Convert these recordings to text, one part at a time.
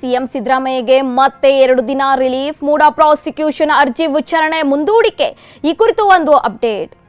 CM ಸಿದ್ದರಾಮಯ್ಯಗೆ ಮತ್ತೆ ಎರಡು ದಿನ ರಿಲೀಫ್, ಮೂಡ ಪ್ರಾಸಿಕ್ಯೂಷನ್ ಅರ್ಜಿ ವಿಚಾರಣೆ ಮುಂದೂಡಿಕೆ. ಈ ಕುರಿತು ಒಂದು ಅಪ್ಡೇಟ್.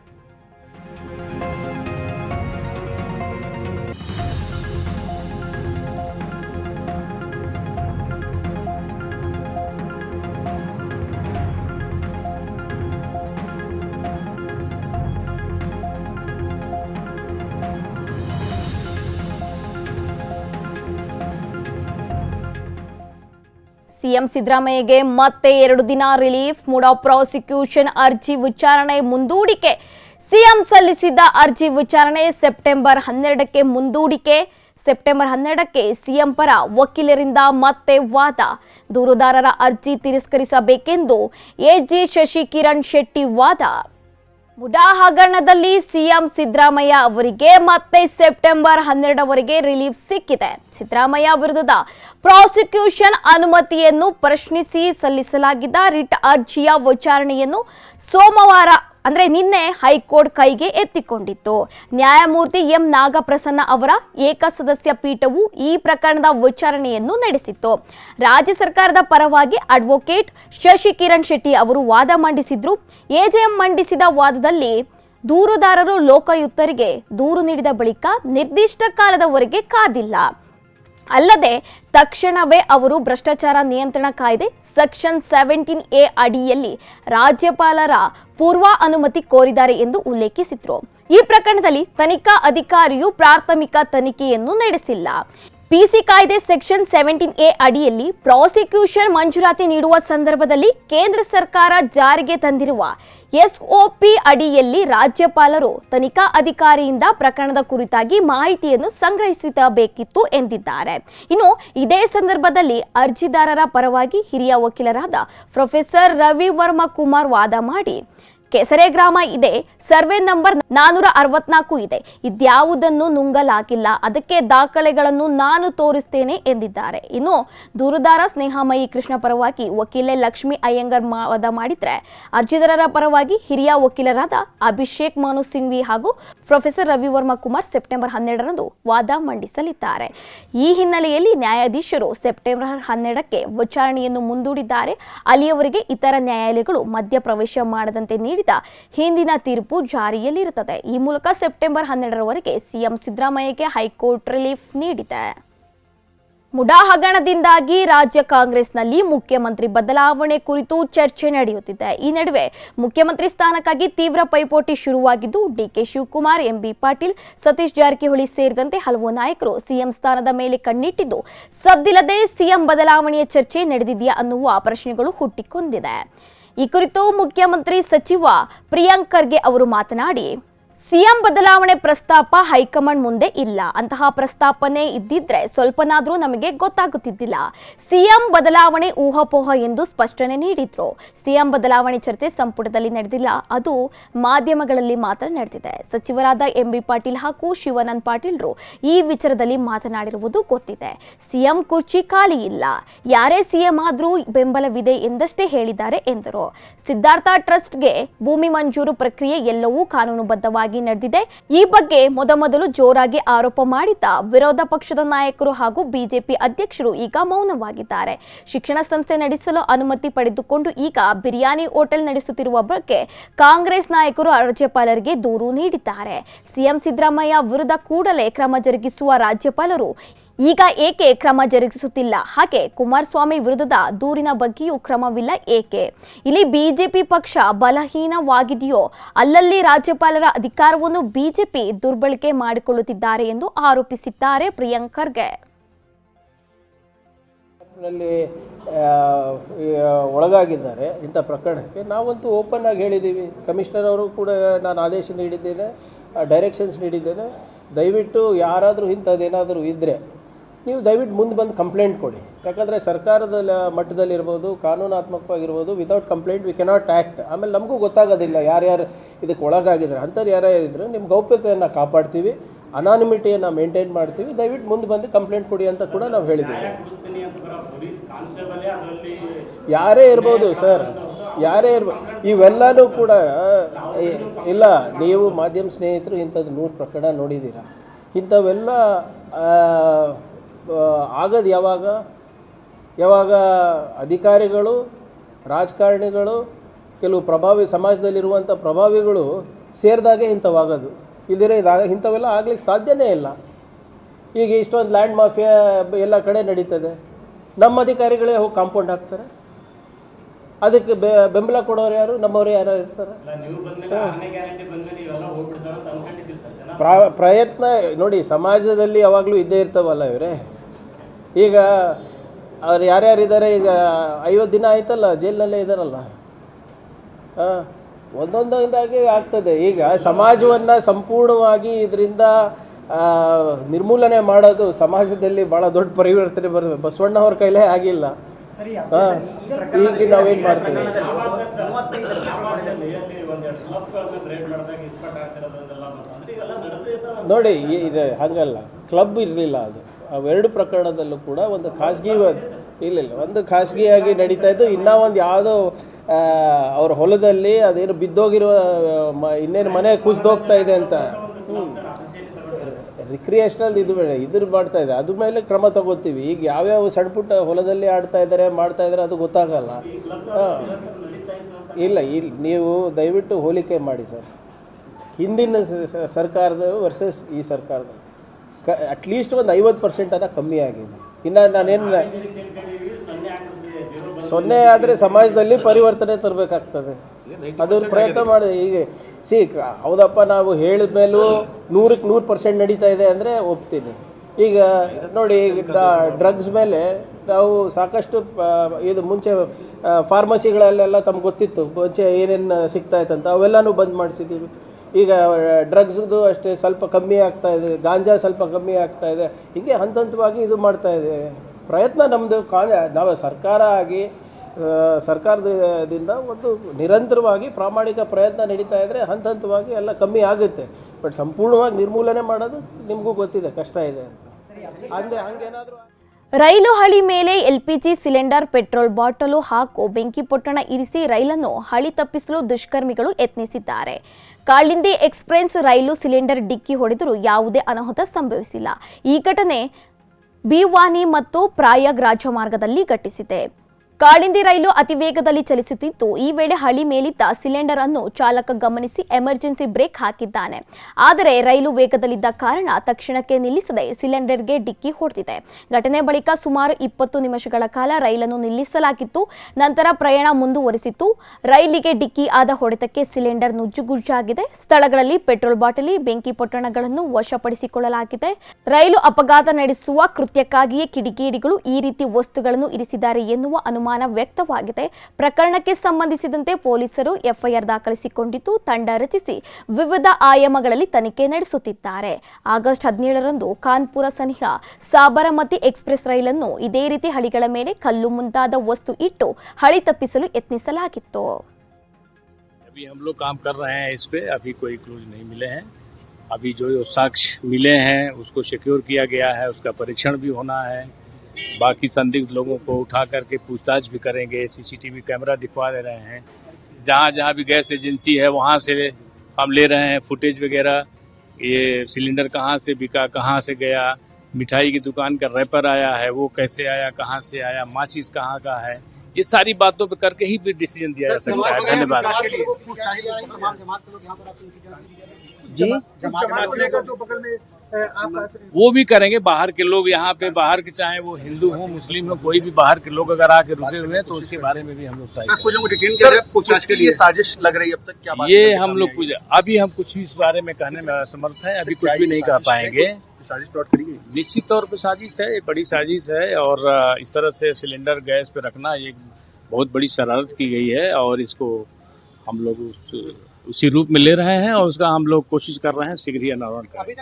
ಸಿಎಂ ಸಿದ್ದರಾಮಯ್ಯಗೆ ಮತ್ತೆ ಎರಡು ದಿನ ರಿಲೀಫ್, ಮೂಡ ಪ್ರಾಸಿಕ್ಯೂಷನ್ ಅರ್ಜಿ ವಿಚಾರಣೆ ಮುಂದೂಡಿಕೆ. ಸಿಎಂ ಸಲ್ಲಿಸಿದ್ದ ಅರ್ಜಿ ವಿಚಾರಣೆ ಸೆಪ್ಟೆಂಬರ್ ಹನ್ನೆರಡಕ್ಕೆ ಮುಂದೂಡಿಕೆ. ಸೆಪ್ಟೆಂಬರ್ ಹನ್ನೆರಡಕ್ಕೆ ಸಿಎಂ ಪರ ವಕೀಲರಿಂದ ಮತ್ತೆ ವಾದ. ದೂರುದಾರರ ಅರ್ಜಿ ತಿರಸ್ಕರಿಸಬೇಕೆಂದು ಎಜಿ ಶಶಿಕಿರಣ್ ಶೆಟ್ಟಿ ವಾದ. ಮುಡಾ ಹಗರಣದಲ್ಲಿ ಸಿಎಂ ಸಿದ್ದರಾಮಯ್ಯ ಅವರಿಗೆ ಮತ್ತೆ ಸೆಪ್ಟೆಂಬರ್ ಹನ್ನೆರಡವರೆಗೆ ರಿಲೀಫ್ ಸಿಕ್ಕಿದೆ. ಸಿದ್ದರಾಮಯ್ಯ ವಿರುದ್ಧದ ಪ್ರಾಸಿಕ್ಯೂಷನ್ ಅನುಮತಿಯನ್ನು ಪ್ರಶ್ನಿಸಿ ಸಲ್ಲಿಸಲಾಗಿದ್ದ ರಿಟ್ ಅರ್ಜಿಯ ವಿಚಾರಣೆಯನ್ನು ಸೋಮವಾರ ಅಂದ್ರೆ ನಿನ್ನೆ ಹೈಕೋರ್ಟ್ ಕೈಗೆ ಎತ್ತಿಕೊಂಡಿತ್ತು. ನ್ಯಾಯಮೂರ್ತಿ ಎಂ ನಾಗಪ್ರಸನ್ನ ಅವರ ಏಕಸದಸ್ಯ ಪೀಠವು ಈ ಪ್ರಕರಣದ ವಿಚಾರಣೆಯನ್ನು ನಡೆಸಿತ್ತು. ರಾಜ್ಯ ಸರ್ಕಾರದ ಪರವಾಗಿ ಅಡ್ವೊಕೇಟ್ ಶಶಿಕಿರಣ್ ಶೆಟ್ಟಿ ಅವರು ವಾದ ಮಂಡಿಸಿದ್ರು. ಎಜೆಎಂ ಮಂಡಿಸಿದ ವಾದದಲ್ಲಿ ದೂರುದಾರರು ಲೋಕಾಯುಕ್ತರಿಗೆ ದೂರು ನೀಡಿದ ಬಳಿಕ ನಿರ್ದಿಷ್ಟ ಕಾಲದವರೆಗೆ ಕಾದಿಲ್ಲ. ಅಲ್ಲದೆ ತಕ್ಷಣವೇ ಅವರು ಭ್ರಷ್ಟಾಚಾರ ನಿಯಂತ್ರಣ ಕಾಯ್ದೆ ಸೆಕ್ಷನ್ ಸೆವೆಂಟೀನ್ ಎ ಅಡಿಯಲ್ಲಿ ರಾಜ್ಯಪಾಲರ ಪೂರ್ವ ಅನುಮತಿ ಕೋರಿದ್ದಾರೆ ಎಂದು ಉಲ್ಲೇಖಿಸಿದ್ರು. ಈ ಪ್ರಕರಣದಲ್ಲಿ ತನಿಖಾ ಅಧಿಕಾರಿಯು ಪ್ರಾಥಮಿಕ ತನಿಖೆಯನ್ನು ನಡೆಸಿಲ್ಲ. ಪಿಸಿ ಕಾಯ್ದೆ ಸೆಕ್ಷನ್ ಸೆವೆಂಟೀನ್ ಎ ಅಡಿಯಲ್ಲಿ ಪ್ರಾಸಿಕ್ಯೂಷನ್ ಮಂಜೂರಾತಿ ನೀಡುವ ಸಂದರ್ಭದಲ್ಲಿ ಕೇಂದ್ರ ಸರ್ಕಾರ ಜಾರಿಗೆ ತಂದಿರುವ ಎಸ್ಒಪಿ ಅಡಿಯಲ್ಲಿ ರಾಜ್ಯಪಾಲರು ತನಿಖಾ ಅಧಿಕಾರಿಯಿಂದ ಪ್ರಕರಣದ ಕುರಿತಾಗಿ ಮಾಹಿತಿಯನ್ನು ಸಂಗ್ರಹಿಸಬೇಕಿತ್ತು ಎಂದಿದ್ದಾರೆ. ಇನ್ನು ಇದೇ ಸಂದರ್ಭದಲ್ಲಿ ಅರ್ಜಿದಾರರ ಪರವಾಗಿ ಹಿರಿಯ ವಕೀಲರಾದ ಪ್ರೊಫೆಸರ್ ರವಿ ವರ್ಮ ಕುಮಾರ್ ವಾದ ಮಾಡಿ ಕೆಸರೆ ಗ್ರಾಮ ಇದೆ. ಸರ್ವೆ ನಂಬರ್ ನಾನೂರ ಅರವತ್ನಾಲ್ಕು ಇದೆ. ಇದ್ಯಾವುದನ್ನು ನುಂಗಲಾಗಿಲ್ಲ. ಅದಕ್ಕೆ ದಾಖಲೆಗಳನ್ನು ನಾನು ತೋರಿಸ್ತೇನೆ ಎಂದಿದ್ದಾರೆ. ಇನ್ನು ದೂರುದಾರ ಸ್ನೇಹಮಯಿ ಕೃಷ್ಣ ಪರವಾಗಿ ವಕೀಲೆ ಲಕ್ಷ್ಮಿ ಅಯ್ಯಂಗರ್ ವಾದ ಮಾಡಿದ್ರೆ ಅರ್ಜಿದಾರರ ಪರವಾಗಿ ಹಿರಿಯ ವಕೀಲರಾದ ಅಭಿಷೇಕ್ ಮನು ಸಿಂಘ್ವಿ ಹಾಗೂ ಪ್ರೊಫೆಸರ್ ರವಿವರ್ಮ ಕುಮಾರ್ ಸೆಪ್ಟೆಂಬರ್ ಹನ್ನೆರಡರಂದು ವಾದ ಮಂಡಿಸಲಿದ್ದಾರೆ. ಈ ಹಿನ್ನೆಲೆಯಲ್ಲಿ ನ್ಯಾಯಾಧೀಶರು ಸೆಪ್ಟೆಂಬರ್ ಹನ್ನೆರಡಕ್ಕೆ ವಿಚಾರಣೆಯನ್ನು ಮುಂದೂಡಿದ್ದಾರೆ. ಅಲ್ಲಿಯವರೆಗೆ ಇತರ ನ್ಯಾಯಾಲಯಗಳು ಮಧ್ಯಪ್ರವೇಶ ಮಾಡದಂತೆ ನೀಡಿದ ಹಿಂದಿನ ತೀರ್ಪು ಜಾರಿಯಲ್ಲಿರುತ್ತದೆ. ಈ ಮೂಲಕ ಸೆಪ್ಟೆಂಬರ್ ಹನ್ನೆರಡರವರೆಗೆ ಸಿಎಂ ಸಿದ್ದರಾಮಯ್ಯಗೆ ಹೈಕೋರ್ಟ್ ರಿಲೀಫ್ ನೀಡಿದೆ. ಮುಡಾ ಹಗರಣದಿಂದಾಗಿ ರಾಜ್ಯ ಕಾಂಗ್ರೆಸ್ನಲ್ಲಿ ಮುಖ್ಯಮಂತ್ರಿ ಬದಲಾವಣೆ ಕುರಿತು ಚರ್ಚೆ ನಡೆಯುತ್ತಿದೆ. ಈ ನಡುವೆ ಮುಖ್ಯಮಂತ್ರಿ ಸ್ಥಾನಕ್ಕಾಗಿ ತೀವ್ರ ಪೈಪೋಟಿ ಶುರುವಾಗಿದ್ದು, ಡಿಕೆ ಶಿವಕುಮಾರ್, ಎಂಬಿ ಪಾಟೀಲ್, ಸತೀಶ್ ಜಾರಕಿಹೊಳಿ ಸೇರಿದಂತೆ ಹಲವು ನಾಯಕರು ಸಿಎಂ ಸ್ಥಾನದ ಮೇಲೆ ಕಣ್ಣಿಟ್ಟಿದ್ದು, ಸದ್ದಿಲ್ಲದೆ ಸಿಎಂ ಬದಲಾವಣೆಯ ಚರ್ಚೆ ನಡೆದಿದೆಯಾ ಅನ್ನುವ ಪ್ರಶ್ನೆಗಳು ಹುಟ್ಟಿಕೊಂಡಿದೆ. ಈ ಕುರಿತು ಮುಖ್ಯಮಂತ್ರಿ ಸಚಿವ ಪ್ರಿಯಾಂಕ್ ಖರ್ಗೆ ಅವರು ಮಾತನಾಡಿ ಸಿಎಂ ಬದಲಾವಣೆ ಪ್ರಸ್ತಾಪ ಹೈಕಮಾಂಡ್ ಮುಂದೆ ಇಲ್ಲ. ಅಂತಹ ಪ್ರಸ್ತಾಪನೆ ಇದ್ದಿದ್ರೆ ಸ್ವಲ್ಪನಾದ್ರೂ ನಮಗೆ ಗೊತ್ತಾಗುತ್ತಿದ್ದಿಲ್ಲ. ಸಿಎಂ ಬದಲಾವಣೆ ಊಹಾಪೋಹ ಎಂದು ಸ್ಪಷ್ಟನೆ ನೀಡಿದ್ರು. ಸಿಎಂ ಬದಲಾವಣೆ ಚರ್ಚೆ ಸಂಪುಟದಲ್ಲಿ ನಡೆದಿಲ್ಲ. ಅದು ಮಾಧ್ಯಮಗಳಲ್ಲಿ ಮಾತ್ರ ನಡೆದಿದೆ. ಸಚಿವರಾದ ಎಂಬಿ ಪಾಟೀಲ್ ಹಾಗೂ ಶಿವಾನಂದ್ ಪಾಟೀಲ್ರು ಈ ವಿಚಾರದಲ್ಲಿ ಮಾತನಾಡಿರುವುದು ಗೊತ್ತಿದೆ. ಸಿಎಂ ಕುರ್ಚಿ ಖಾಲಿ ಇಲ್ಲ. ಯಾರೇ ಸಿಎಂ ಆದ್ರೂ ಬೆಂಬಲವಿದೆ ಎಂದಷ್ಟೇ ಹೇಳಿದ್ದಾರೆ ಎಂದರು. ಸಿದ್ಧಾರ್ಥ ಟ್ರಸ್ಟ್ಗೆ ಭೂಮಿ ಮಂಜೂರು ಪ್ರಕ್ರಿಯೆ ಎಲ್ಲವೂ ಕಾನೂನುಬದ್ಧವಾಗಿ ನಡೆದಿದೆ. ಈ ಬಗ್ಗೆ ಮೊದಮೊದಲು ಜೋರಾಗಿ ಆರೋಪ ಮಾಡಿದ್ದ ವಿರೋಧ ಪಕ್ಷದ ನಾಯಕರು ಹಾಗೂ ಬಿಜೆಪಿ ಅಧ್ಯಕ್ಷರು ಈಗ ಮೌನವಾಗಿದ್ದಾರೆ. ಶಿಕ್ಷಣ ಸಂಸ್ಥೆ ನಡೆಸಲು ಅನುಮತಿ ಪಡೆದುಕೊಂಡು ಈಗ ಬಿರಿಯಾನಿ ಹೋಟೆಲ್ ನಡೆಸುತ್ತಿರುವ ಬಗ್ಗೆ ಕಾಂಗ್ರೆಸ್ ನಾಯಕರು ರಾಜ್ಯಪಾಲರಿಗೆ ದೂರು ನೀಡಿದ್ದಾರೆ. ಸಿಎಂ ಸಿದ್ದರಾಮಯ್ಯ ವಿರುದ್ಧ ಕೂಡಲೇ ಕ್ರಮ ಜರುಗಿಸುವ ರಾಜ್ಯಪಾಲರು ಈಗ ಏಕೆ ಕ್ರಮ ಜರುಗಿಸುತ್ತಿಲ್ಲ? ಹಾಗೆ ಕುಮಾರಸ್ವಾಮಿ ವಿರುದ್ಧದ ದೂರಿನ ಬಗ್ಗೆಯೂ ಕ್ರಮವಿಲ್ಲ ಏಕೆ? ಇಲ್ಲಿ ಬಿಜೆಪಿ ಪಕ್ಷ ಬಲಹೀನವಾಗಿದೆಯೋ, ಅಲ್ಲಲ್ಲಿ ರಾಜ್ಯಪಾಲರ ಅಧಿಕಾರವನ್ನು ಬಿಜೆಪಿ ದುರ್ಬಳಕೆ ಮಾಡಿಕೊಳ್ಳುತ್ತಿದ್ದಾರೆ ಎಂದು ಆರೋಪಿಸಿದ್ದಾರೆ ಪ್ರಿಯಾಂಕರ್ಗೆ. ನಲ್ಲಿ ಒಳಗಾಗಿದ್ದಾರೆ ಇಂಥ ಪ್ರಕರಣಕ್ಕೆ. ನಾವಂತೂ ಓಪನ್ ಆಗಿ ಹೇಳಿದ್ದೀವಿ. ಕಮಿಷನರ್ ಅವರು ಕೂಡ ನಾನು ಆದೇಶ ನೀಡಿದ್ದೇನೆ ಡೈರೆಕ್ಷನ್ಸ್ ನೀಡಿದ್ದೇನೆ. ದಯವಿಟ್ಟು ಯಾರಾದರೂ ಇಂಥದ್ದೇನಾದರೂ ಇದ್ದರೆ ನೀವು ದಯವಿಟ್ಟು ಮುಂದೆ ಬಂದು ಕಂಪ್ಲೇಂಟ್ ಕೊಡಿ. ಯಾಕಂದರೆ ಸರ್ಕಾರದ ಮಟ್ಟದಲ್ಲಿರ್ಬೋದು, ಕಾನೂನಾತ್ಮಕವಾಗಿರ್ಬೋದು without complaint we cannot act ಆಮೇಲೆ ನಮಗೂ ಗೊತ್ತಾಗೋದಿಲ್ಲ ಯಾರ್ಯಾರು ಇದಕ್ಕೆ ಒಳಗಾಗಿದ್ದಾರೆ. ಅಂಥವ್ರು ಯಾರ್ಯಾರು ಇದ್ದರು ನಿಮ್ಮ ಗೌಪ್ಯತೆಯನ್ನು ಕಾಪಾಡ್ತೀವಿ ಅನಾನಿಮಿಟಿಯನ್ನು ಮೇಂಟೈನ್ ಮಾಡ್ತೀವಿ. ದಯವಿಟ್ಟು ಮುಂದೆ ಬಂದು ಕಂಪ್ಲೇಂಟ್ ಕೊಡಿ ಅಂತ ಕೂಡ ನಾವು ಹೇಳಿದ್ದೀವಿ. ಯಾರೇ ಇರ್ಬೋದು ಸರ್, ಯಾರೇ ಇರ್ಬೋದು ಇವೆಲ್ಲನೂ ಕೂಡ ಇಲ್ಲ, ನೀವು ಮಾಧ್ಯಮ ಸ್ನೇಹಿತರು ಇಂಥದ್ದು ನೂರು ಪ್ರಕರಣ ನೋಡಿದ್ದೀರಾ. ಇಂಥವೆಲ್ಲ ಆಗೋದು ಯಾವಾಗ? ಯಾವಾಗ ಅಧಿಕಾರಿಗಳು ರಾಜಕಾರಣಿಗಳು ಕೆಲವು ಪ್ರಭಾವಿ ಸಮಾಜದಲ್ಲಿರುವಂಥ ಪ್ರಭಾವಿಗಳು ಸೇರಿದಾಗೆ ಇಂಥವಾಗೋದು. ಇಲ್ಲದಿರ ಇದಾಗ ಇಂಥವೆಲ್ಲ ಆಗ್ಲಿಕ್ಕೆ ಸಾಧ್ಯನೇ ಇಲ್ಲ. ಈಗ ಇಷ್ಟೊಂದು ಲ್ಯಾಂಡ್ ಮಾಫಿಯಾ ಎಲ್ಲ ಕಡೆ ನಡೀತದೆ. ನಮ್ಮ ಅಧಿಕಾರಿಗಳೇ ಹೋಗಿ ಕಾಂಪೌಂಡ್ ಹಾಕ್ತಾರೆ. ಅದಕ್ಕೆ ಬೆ ಬೆಂಬಲ ಕೊಡೋರು ಯಾರು? ನಮ್ಮವರು ಯಾರು ಇರ್ತಾರೆ? ಪ್ರ ಪ್ರಯತ್ನ ನೋಡಿ ಸಮಾಜದಲ್ಲಿ ಯಾವಾಗಲೂ ಇದ್ದೇ ಇರ್ತಾವಲ್ಲ ಇವರೇ. ಈಗ ಅವ್ರು ಯಾರ್ಯಾರಿದ್ದಾರೆ ಈಗ ಐವತ್ತು ದಿನ ಆಯ್ತಲ್ಲ ಜೈಲಿನಲ್ಲೇ ಇದ್ದಾರಲ್ಲ ಹಾಂ ಒಂದೊಂದಾಗಿ ಆಗ್ತದೆ. ಈಗ ಸಮಾಜವನ್ನು ಸಂಪೂರ್ಣವಾಗಿ ಇದರಿಂದ ನಿರ್ಮೂಲನೆ ಮಾಡೋದು ಸಮಾಜದಲ್ಲಿ ಭಾಳ ದೊಡ್ಡ ಪರಿವರ್ತನೆ ಬರ್ತದೆ ಬಸವಣ್ಣ ಅವ್ರ ಕೈಲೇ ಆಗಿಲ್ಲ. ಹಾಂ ಈಗ ನಾವೇನು ಮಾಡ್ತೀವಿ? ನೋಡಿ ಇದು ಹಾಗಲ್ಲ. ಕ್ಲಬ್ ಇರಲಿಲ್ಲ ಅದು. ಅವೆರಡು ಪ್ರಕರಣದಲ್ಲೂ ಕೂಡ ಒಂದು ಖಾಸಗಿ ಇಲ್ಲ ಇಲ್ಲ, ಒಂದು ಖಾಸಗಿಯಾಗಿ ನಡೀತಾ ಇದ್ದು, ಇನ್ನೂ ಒಂದು ಯಾವುದೋ ಅವ್ರ ಹೊಲದಲ್ಲಿ ಅದೇನು ಬಿದ್ದೋಗಿರುವ, ಮ, ಇನ್ನೇನು ಮನೆ ಕುಸಿದೋಗ್ತಾ ಇದೆ ಅಂತ. ರಿಕ್ರಿಯೇಷನಲ್ ಇದು ಬೇಡ ಇದ್ರ ಮಾಡ್ತಾ ಇದೆ. ಅದ್ರ ಮೇಲೆ ಕ್ರಮ ತಗೋತೀವಿ. ಈಗ ಯಾವ್ಯಾವ ಸಣ್ಣ ಪುಟ್ಟ ಹೊಲದಲ್ಲಿ ಆಡ್ತಾ ಇದ್ದಾರೆ ಮಾಡ್ತಾ ಇದ್ದಾರೆ ಅದು ಗೊತ್ತಾಗಲ್ಲ. ಇಲ್ಲ, ಇಲ್ಲಿ, ನೀವು ದಯವಿಟ್ಟು ಹೋಲಿಕೆ ಮಾಡಿ ಸರ್. ಹಿಂದಿನ ಸರ್ಕಾರದ ವರ್ಸಸ್ ಈ ಸರ್ಕಾರದ. ಕ ಅಟ್ಲೀಸ್ಟ್ ಒಂದು ಐವತ್ತು ಪರ್ಸೆಂಟ್ ಅನ್ನ ಕಮ್ಮಿ ಆಗಿದೆ. ಇನ್ನು ನಾನೇನು ಸೊನ್ನೆ ಆದರೆ ಸಮಾಜದಲ್ಲಿ ಪರಿವರ್ತನೆ ತರಬೇಕಾಗ್ತದೆ. ಅದನ್ನು ಪ್ರಯತ್ನ ಮಾಡಿ ಈಗ ಸಿ ಹೌದಪ್ಪ, ನಾವು ಹೇಳಿದ ಮೇಲೂ ನೂರಕ್ಕೆ ನೂರು ಪರ್ಸೆಂಟ್ ನಡೀತಾ ಇದೆ ಅಂದರೆ ಒಪ್ತೀನಿ. ಈಗ ನೋಡಿ ಡ್ರಗ್ಸ್ ಮೇಲೆ ನಾವು ಸಾಕಷ್ಟು ಇದು ಮುಂಚೆ ಫಾರ್ಮಸಿಗಳಲ್ಲೆಲ್ಲ ತಮ್ಗೆ ಗೊತ್ತಿತ್ತು. ಮುಂಚೆ ಏನೇನು ಸಿಗ್ತಾ ಅಂತ ಅವೆಲ್ಲನೂ ಬಂದ್ ಮಾಡಿಸಿದ್ದೀವಿ ಈಗ ಡ್ರಗ್ಸ್ದು ಅಷ್ಟೇ ಸ್ವಲ್ಪ ಕಮ್ಮಿ ಆಗ್ತಾ ಇದೆ ಗಾಂಜಾ ಸ್ವಲ್ಪ ಕಮ್ಮಿ ಆಗ್ತಾ ಇದೆ ಹೀಗೆ ಹಂತ ಹಂತವಾಗಿ ಇದು ಮಾಡ್ತಾ ಇದೆ. ಪ್ರಯತ್ನ ನಮ್ಮದು ಕಾ ನಾವು ಸರ್ಕಾರ ಆಗಿ ಸರ್ಕಾರದಿಂದ ಒಂದು ನಿರಂತರವಾಗಿ ಪ್ರಾಮಾಣಿಕ ಪ್ರಯತ್ನ ನಡೀತಾ ಇದ್ದರೆ ಹಂತ ಹಂತವಾಗಿ ಎಲ್ಲ ಕಮ್ಮಿ ಆಗುತ್ತೆ. ಬಟ್ ಸಂಪೂರ್ಣವಾಗಿ ನಿರ್ಮೂಲನೆ ಮಾಡೋದು ನಿಮಗೂ ಗೊತ್ತಿದೆ ಕಷ್ಟ ಇದೆ ಅಂತ. ಅಂದರೆ ಹಂಗೇನಾದರೂ ರೈಲು ಹಳಿ ಮೇಲೆ ಎಲ್ಪಿಜಿ ಸಿಲಿಂಡರ್, ಪೆಟ್ರೋಲ್ ಬಾಟಲು ಹಾಕು, ಬೆಂಕಿ ಪೊಟ್ಟಣ ಇರಿಸಿ ರೈಲನ್ನು ಹಳಿ ತಪ್ಪಿಸಲು ದುಷ್ಕರ್ಮಿಗಳು ಯತ್ನಿಸಿದ್ದಾರೆ. ಕಾಳಿಂದಿ ಎಕ್ಸ್ಪ್ರೆಸ್ ರೈಲು ಸಿಲಿಂಡರ್ ಡಿಕ್ಕಿ ಹೊಡೆದರೂ ಯಾವುದೇ ಅನಾಹುತ ಸಂಭವಿಸಿಲ್ಲ. ಈ ಘಟನೆ ಬಿವಾನಿ ಮತ್ತು ಪ್ರಾಯಾಗ್ ರಾಜಮಾರ್ಗದಲ್ಲಿ ಘಟಿಸಿದೆ. ಕಾಳಿಂದಿ ರೈಲು ಅತಿ ವೇಗದಲ್ಲಿ ಚಲಿಸುತ್ತಿದ್ದು ಈ ವೇಳೆ ಹಳಿ ಮೇಲಿದ್ದ ಸಿಲಿಂಡರ್ ಅನ್ನು ಚಾಲಕ ಗಮನಿಸಿ ಎಮರ್ಜೆನ್ಸಿ ಬ್ರೇಕ್ ಹಾಕಿದ್ದಾನೆ. ಆದರೆ ರೈಲು ವೇಗದಲ್ಲಿದ್ದ ಕಾರಣ ತಕ್ಷಣಕ್ಕೆ ನಿಲ್ಲಿಸದೆ ಸಿಲಿಂಡರ್ಗೆ ಡಿಕ್ಕಿ ಹೊಡೆದಿದೆ. ಘಟನೆ ಬಳಿಕ ಸುಮಾರು ಇಪ್ಪತ್ತು ನಿಮಿಷಗಳ ಕಾಲ ರೈಲನ್ನು ನಿಲ್ಲಿಸಲಾಗಿತ್ತು. ನಂತರ ಪ್ರಯಾಣ ಮುಂದುವರಿಸಿತ್ತು. ರೈಲಿಗೆ ಡಿಕ್ಕಿ ಆದ ಹೊಡೆತಕ್ಕೆ ಸಿಲಿಂಡರ್ ನುಜ್ಜುಗುಜ್ಜಾಗಿದೆ. ಸ್ಥಳಗಳಲ್ಲಿ ಪೆಟ್ರೋಲ್ ಬಾಟಲಿ, ಬೆಂಕಿ ಪೊಟ್ಟಣಗಳನ್ನು ವಶಪಡಿಸಿಕೊಳ್ಳಲಾಗಿದೆ. ರೈಲು ಅಪಘಾತ ನಡೆಸುವ ಕೃತ್ಯಕ್ಕಾಗಿಯೇ ಕಿಡಿಗೇಡಿಗಳು ಈ ರೀತಿ ವಸ್ತುಗಳನ್ನು ಇರಿಸಿದ್ದಾರೆ ಎನ್ನುವ ಅನುಮಾನ ವ್ಯಕ್ತವಾಗಿದೆ ಪ್ರಕರಣಕ್ಕೆ ಸಂಬಂಧಿಸಿದಂತೆ ಪೊಲೀಸರು ಎಫ್ಐಆರ್ ದಾಖಲಿಸಿಕೊಂಡಿದ್ದು ತಂಡ ರಚಿಸಿ ವಿವಿಧ ಆಯಾಮಗಳಲ್ಲಿ ತನಿಖೆ ನಡೆಸುತ್ತಿದ್ದಾರೆ ಆಗಸ್ಟ್ ಹದಿನೇಳರಂದು ಕಾನ್ಪುರ ಸನಿಹ ಸಾಬರಮತಿ ಎಕ್ಸ್ಪ್ರೆಸ್ ರೈಲನ್ನು ಇದೇ ರೀತಿ ಹಳಿಗಳ ಮೇಲೆ ಕಲ್ಲು ಮುಂತಾದ ವಸ್ತು ಇಟ್ಟು ಹಳಿ ತಪ್ಪಿಸಲು ಯತ್ನಿಸಲಾಗಿತ್ತು अभी हम लोग काम कर रहे हैं इस पे अभी कोई क्लूज नहीं मिले हैं अभी जो जो साक्ष्य मिले हैं उसको सिक्योर किया गया है उसका परीक्षण भी होना है बाकी संदिग्ध लोगों को उठा करके पूछताछ भी करेंगे, सीसीटीवी कैमरा दिखवा दे रहे हैं। जहाँ जहाँ भी गैस एजेंसी है, वहाँ से हम ले रहे हैं फुटेज वगैरह। ये सिलेंडर कहाँ से बिका, कहाँ से गया, मिठाई की दुकान का रैपर आया है, वो कैसे आया, कहाँ से आया, माचिस कहाँ का है, ये सारी बातों पे करके ही भी डिसीज़न दिया जा सकता है। धन्यवाद। जी आप वो भी करेंगे बाहर के लोग यहाँ पे बाहर के चाहे वो हिंदू हो मुस्लिम हो कोई भी बाहर के लोग अगर आके रुके हुए हैं तो उसके बारे में भी हम लोग ट्राई कुछ लोग डिटेन कर रहे हैं पूछताछ के लिए साजिश लग रही है अब तक क्या ये हम लोग कुछ अभी हम कुछ भी इस बारे में कहने में असमर्थ है अभी कुछ भी नहीं कह पाएँगे। निश्चित तौर पर साजिश है ये बड़ी साजिश है और इस तरह से सिलेंडर गैस पे रखना ये बहुत बड़ी शरारत की गई है और इसको हम लोग उस, उसी रूप में ले रहे हैं और उसका हम लोग कोशिश कर रहे हैं शीघ्र ही अनावरण करें।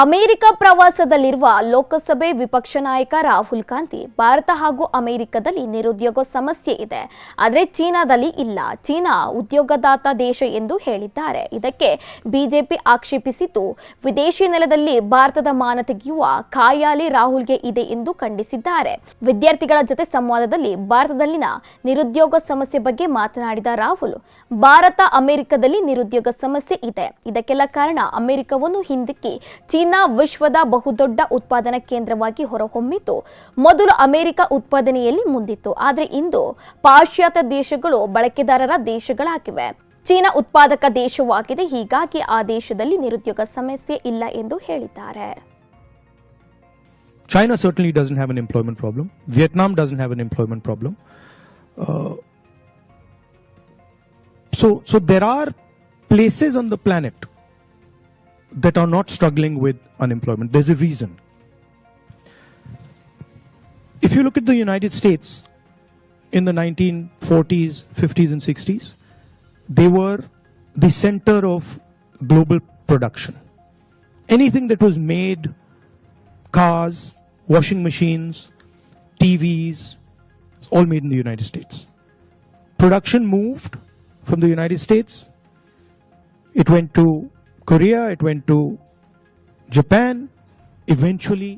ಅಮೆರಿಕ ಪ್ರವಾಸದಲ್ಲಿರುವ ಲೋಕಸಭೆ ವಿಪಕ್ಷ ನಾಯಕ ರಾಹುಲ್ ಗಾಂಧಿ ಭಾರತ ಹಾಗೂ ಅಮೆರಿಕದಲ್ಲಿ ನಿರುದ್ಯೋಗ ಸಮಸ್ಯೆ ಇದೆ. ಆದರೆ ಚೀನಾದಲ್ಲಿ ಇಲ್ಲ. ಚೀನಾ ಉದ್ಯೋಗದಾತ ದೇಶ ಎಂದು ಹೇಳಿದ್ದಾರೆ. ಇದಕ್ಕೆ ಬಿಜೆಪಿ ಆಕ್ಷೇಪಿಸಿದ್ದು, ವಿದೇಶಿ ನೆಲದಲ್ಲಿ ಭಾರತದ ಮಾನ ತೆಗೆಯುವ ಖಾಯಾಲಿ ರಾಹುಲ್ಗೆ ಇದೆ ಎಂದು ಖಂಡಿಸಿದ್ದಾರೆ. ವಿದ್ಯಾರ್ಥಿಗಳ ಜೊತೆ ಸಂವಾದದಲ್ಲಿ ಭಾರತದಲ್ಲಿನ ನಿರುದ್ಯೋಗ ಸಮಸ್ಯೆ ಬಗ್ಗೆ ಮಾತನಾಡಿದ ರಾಹುಲ್, ಭಾರತ ಅಮೆರಿಕದಲ್ಲಿ ನಿರುದ್ಯೋಗ ಸಮಸ್ಯೆ ಇದೆ. ಇದಕ್ಕೆಲ್ಲ ಕಾರಣ ಅಮೆರಿಕವನ್ನು ಹಿಂದಿಕ್ಕಿ ಚೀನಾ ಚೀನಾ ವಿಶ್ವದ ಬಹುದೊಡ್ಡ ಉತ್ಪಾದನಾ ಕೇಂದ್ರವಾಗಿ ಹೊರಹೊಮ್ಮಿತು. ಮೊದಲು ಅಮೆರಿಕ ಉತ್ಪಾದನೆಯಲ್ಲಿ ಮುಂದಿತ್ತು. ಆದರೆ ಇಂದು ಪಾಶ್ಚಾತ್ಯ ದೇಶಗಳು ಬಳಕೆದಾರರ ದೇಶಗಳಾಗಿವೆ. ಚೀನಾ ಉತ್ಪಾದಕ ದೇಶವಾಗಿದೆ. ಹೀಗಾಗಿ ಆ ದೇಶದಲ್ಲಿ ನಿರುದ್ಯೋಗ ಸಮಸ್ಯೆ ಇಲ್ಲ ಎಂದು ಹೇಳಿದ್ದಾರೆ. China certainly doesn't have an employment problem. Vietnam doesn't have an employment problem. Uh, so, so there are places on the planet that are not struggling with unemployment. There's a reason. If you look at the United States in the 1940s, 50s, and 60s, they were the center of global production. Anything that was made cars, washing machines, TVs, all made in the United States. Production moved from the United States. It went to Korea, it went to Japan. Eventually,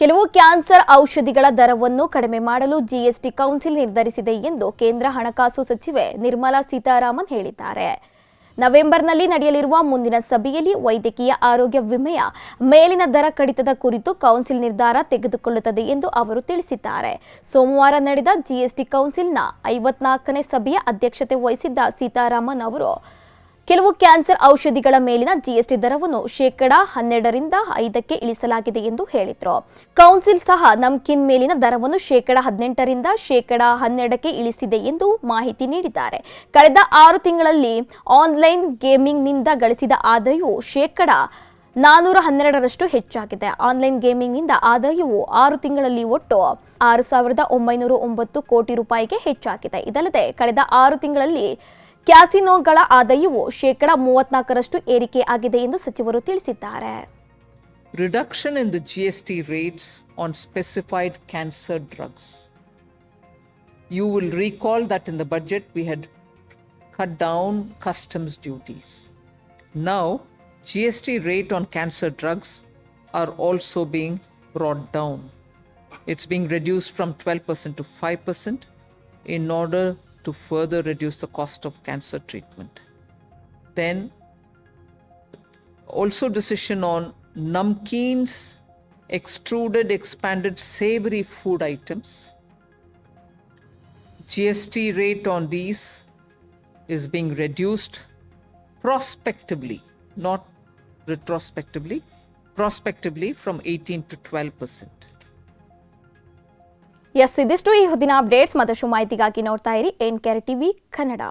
ಕೆಲವು cancer ಔಷಧಿಗಳ ದರವನ್ನು ಕಡಿಮೆ ಮಾಡಲು GST council ನಿರ್ಧರಿಸಿದೆ ಎಂದು ಕೇಂದ್ರ ಹಣಕಾಸು ಸಚಿವೆ ನಿರ್ಮಲಾ ಸೀತಾರಾಮನ್ ಹೇಳಿದ್ದಾರೆ ನವೆಂಬರ್ನಲ್ಲಿ ನಡೆಯಲಿರುವ ಮುಂದಿನ ಸಭೆಯಲ್ಲಿ ವೈದ್ಯಕೀಯ ಆರೋಗ್ಯ ವಿಮೆಯ ಮೇಲಿನ ದರ ಕಡಿತದ ಕುರಿತು ಕೌನ್ಸಿಲ್ ನಿರ್ಧಾರ ತೆಗೆದುಕೊಳ್ಳುತ್ತದೆ ಎಂದು ಅವರು ತಿಳಿಸಿದ್ದಾರೆ ಸೋಮವಾರ ನಡೆದ ಜಿಎಸ್ಟಿ ಕೌನ್ಸಿಲ್ನ ಐವತ್ನಾಲ್ಕನೇ ಸಭೆಯ ಅಧ್ಯಕ್ಷತೆ ವಹಿಸಿದ್ದ ಸೀತಾರಾಮನ್ ಅವರು ಕೆಲವು ಕ್ಯಾನ್ಸರ್ ಔಷಧಿಗಳ ಮೇಲಿನ ಜಿಎಸ್ಟಿ ದರವನ್ನು ಶೇಕಡಾ ಹನ್ನೆರಡರಿಂದ ಐದಕ್ಕೆ ಇಳಿಸಲಾಗಿದೆ ಎಂದು ಹೇಳಿದ್ರು. ಕೌನ್ಸಿಲ್ ಸಹ ನಮ್ಕಿನ್ ಮೇಲಿನ ದರವನ್ನು ಶೇಕಡಾ ಹದಿನೆಂಟರಿಂದ ಶೇಕಡಾ ಹನ್ನೆರಡಕ್ಕೆ ಇಳಿಸಿದೆ ಎಂದು ಮಾಹಿತಿ ನೀಡಿದ್ದಾರೆ. ಕಳೆದ ಆರು ತಿಂಗಳಲ್ಲಿ ಆನ್ಲೈನ್ ಗೇಮಿಂಗ್ನಿಂದ ಗಳಿಸಿದ ಆದಾಯವು ಶೇಕಡಾ ನಾನೂರ ಹನ್ನೆರಡರಷ್ಟು ಹೆಚ್ಚಾಗಿದೆ. ಆನ್ಲೈನ್ ಗೇಮಿಂಗ್ನಿಂದ ಆದಾಯವು ಆರು ತಿಂಗಳಲ್ಲಿ ಒಟ್ಟು ಆರು ಸಾವಿರದ ಒಂಬೈನೂರ ಒಂಬತ್ತು ಕೋಟಿ ರೂಪಾಯಿಗೆ ಹೆಚ್ಚಾಗಿದೆ. ಇದಲ್ಲದೆ ಕಳೆದ ಆರು ತಿಂಗಳಲ್ಲಿ ಕ್ಯಾಸಿನೋಗಳ ಆದಾಯವು ಶೇಕಡಾ ಮೂವತ್ನಾಲ್ಕರಷ್ಟು ಏರಿಕೆ ಆಗಿದೆ ಎಂದು ಸಚಿವರು ತಿಳಿಸಿದ್ದಾರೆ. Reduction in the GST rates on specified cancer drugs you will recall that in the budget we had cut down customs duties now G S T rate on cancer drugs are also being brought down it's being reduced from twelve percent to five percent in order to further reduce the cost of cancer treatment. Then also decision on namkeens, extruded, expanded savory food items. GST rate on these is being reduced prospectively, not retrospectively, prospectively from 18 to 12 percent. Yes ಇದಿಷ್ಟು. ಈ ಹೊತ್ತಿನ updates ಮತ್ತಷ್ಟು ಮಾಹಿತಿಗಾಗಿ ನೋಡ್ತಾ ಇರಿ. ಎನ್ ಕೆರ್ TV Kannada.